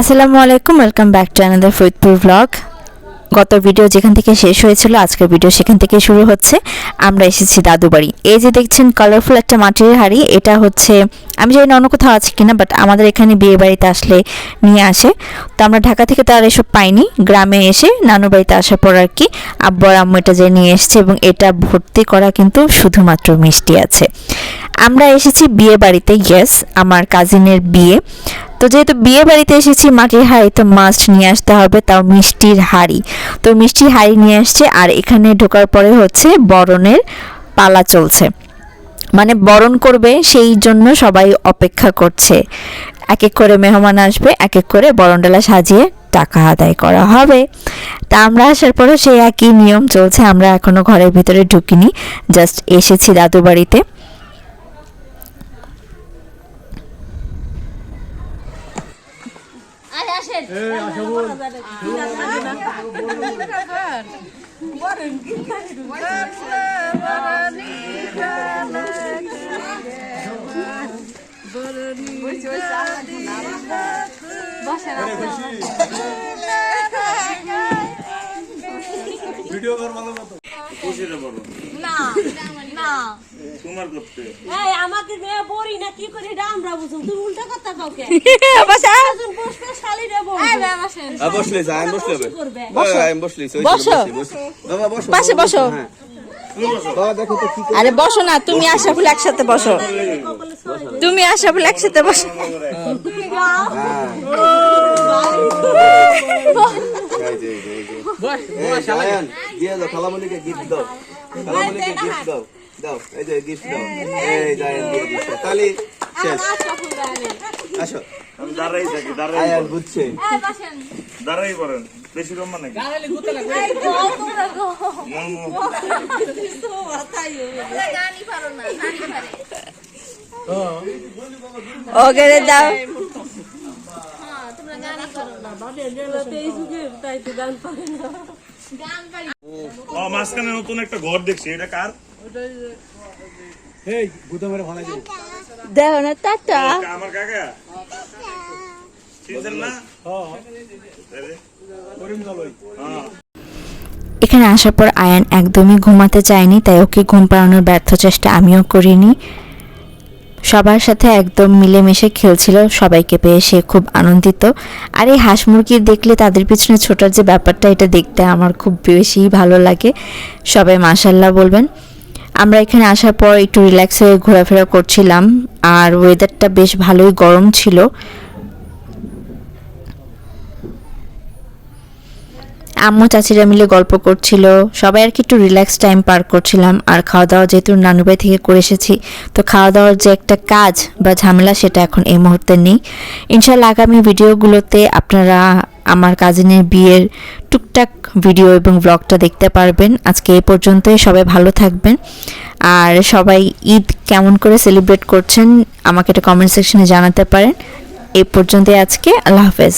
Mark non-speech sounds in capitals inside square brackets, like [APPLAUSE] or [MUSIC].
আসসালামু আলাইকুম welcome back to another Faridpur blog গত ভিডিও যেখান থেকে শেষ হয়েছিল, আজকের ভিডিও সেখান থেকে শুরু হচ্ছে। আমরা এসেছি দাদু বাড়ি। এই যে দেখছেন কালারফুল একটা মাটির হাড়ি, এটা হচ্ছে, আমি জানি না অন্য কোথাও আছে কিনা বাট আমাদের এখানে বিয়ে বাড়িতে আসলে নিয়ে আসে। তো আমরা ঢাকা থেকে তো আর এসব পাইনি, গ্রামে এসে নানু বাড়িতে আসার পর আর কি আব্বু আর আম্মু এটা যে নিয়ে এসছে এবং এটা ভর্তি করা কিন্তু শুধুমাত্র মিষ্টি আছে। আমরা এসেছি বিয়ে বাড়িতে ইয়েস আমার কাজিনের বিয়ে। তো যেহেতু বিয়ে বাড়িতে এসেছি, মাটির হাড়ি তো মাস্ট নিয়ে আসতে হবে, তাও মিষ্টির হাড়ি। তো মিষ্টির হাড়ি নিয়ে আসছে, আর এখানে ঢোকার পরে হচ্ছে বরণের পালা চলছে। মানে বরণ করবে, সেই জন্য সবাই অপেক্ষা করছে। এক এক করে মেহমান আসবে, এক এক করে বরণডালা সাজিয়ে টাকা আদায় করা হবে। তা আমরা আসার পরে সেই একই নিয়ম চলছে, আমরা এখনও ঘরের ভিতরে ঢুকিনি জাস্ট এসেছি দাদু বাড়িতে। আসেন ভিডিও কর ভালো মতো খুশিতে বলো। না না। তোমার করতে। এই আমাকে নিয়ে বড়ি না কি করে? এটা আমরা তুমি উল্টা কথা কাউকে [LAUGHS] বসা। একজন বসবে শালি রে বসলে বসলি বাবা পাশে। হ্যাঁ। আরে বসো না তুমি আশাফুল একসাথে বসো। তুমি আশাফুল একসাথে বসো। দিয়ে দাও খালামণিকে gift দাও। খালামণিকে gift দাও। দাও এই যে gift দাও। এই যে দিয়ে দিচ্ছে। তালি শেষ। আসো। আমি দাঁড়াই থাকি দাঁড়াই আয়ান বুঝছে। দাঁড়াই পড়েন বেশি কম মানে কি? মন মন। গানই পারো না গানই পারে ওকে দাও। হ্যাঁ তোমরা গানই পারো না। এই যুগে তাই তো গান পারে না। গান পারি ও মাঝখানে নতুন একটা ঘর দেখছি এটা কার? দেখো না টাটা। আমার কাকা? চিনছেন না? তাহলে? হ্যাঁ। এখানে আসার পর আয়ান একদমই ঘুমাতে চায়নি তাই ওকে ঘুম পাড়ানোর ব্যর্থ চেষ্টা আমিও করিনি। সবার সাথে একদম মিলেমিশে খেলছিল সবাইকে পেয়ে সে খুব আনন্দিত। আর এই হাঁস মুরগি দেখলে তাদের পিছনে ছোটার যে ব্যাপারটা, এটা দেখতে আমার খুব বেশি ভালো লাগে। সবাই মাশাল্লাহ বলবেন। আমরা এখানে আসার পর একটু রিল্যাক্স হয়ে ঘোরাফেরা করছিলাম। আর ওয়েদারটা বেশ ভালোই গরম ছিল। আম্মু চাচিরা মিলে গল্প করছিল। সবাই আর কি একটু রিল্যাক্স টাইম পার করছিলাম। আর খাওয়া দাওয়া যেহেতু নানুবাই থেকে করে এসেছি, তো খাওয়া দাওয়ার যে একটা কাজ বা ঝামেলা সেটা এখন এই মুহূর্তে নেই। ইনশাল্লাহ আগামী ভিডিওগুলোতে আপনারা আমার কাজিনের বিয়ের টুকটাক ভিডিও এবং ব্লগটা দেখতে পারবেন। আজকে এ পর্যন্তই, সবাই ভালো থাকবেন। আর সবাই ঈদ কেমন করে সেলিব্রেট করছেন, আমাকে একটা কমেন্ট সেকশনে জানাতে পারেন। এই পর্যন্তই আজকে, আল্লাহ হাফেজ।